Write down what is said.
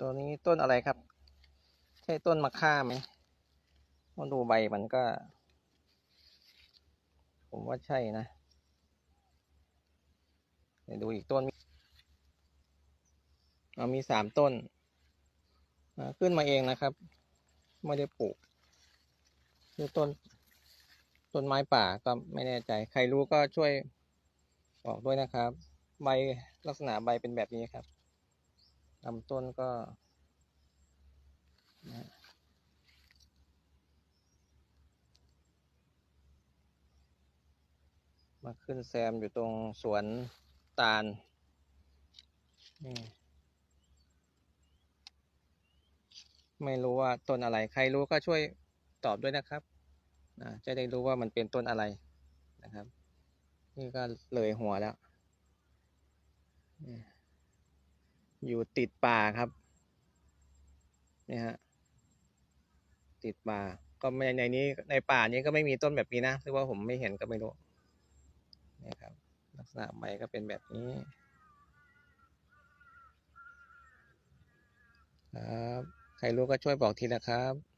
ตัวนี้ต้นอะไรครับ ใช่ต้นมะข่าไหมมาดูใบมันก็ ผมว่าใช่นะเดี๋ยวดูอีกต้นเอามีสามต้น ขึ้นมาเองนะครับ ไม่ได้ปลูกคือต้น ต้นไม้ป่าก็ไม่แน่ใจ ใครรู้ก็ช่วยบอกด้วยนะครับ ใบลักษณะใบเป็นแบบนี้ครับ ลำต้นก็นะมาขึ้นแซมอยู่ตรงสวนตาลนี่ไม่รู้ว่าต้นอะไร ใครรู้ก็ช่วยตอบด้วยนะครับนะจะได้รู้ว่ามันเป็นต้นอะไรนะครับ นี่ก็เลยหัวแล้วนี่ อยู่ติดป่าครับนี่ฮะติดป่า ก็ในในนี้ในป่านี้ก็ไม่มีต้นแบบนี้นะหรือว่าผมไม่เห็นก็ไม่รู้นี่ครับ ลักษณะใบก็เป็นแบบนี้ครับ ใครรู้ก็ช่วยบอกทีนะครับ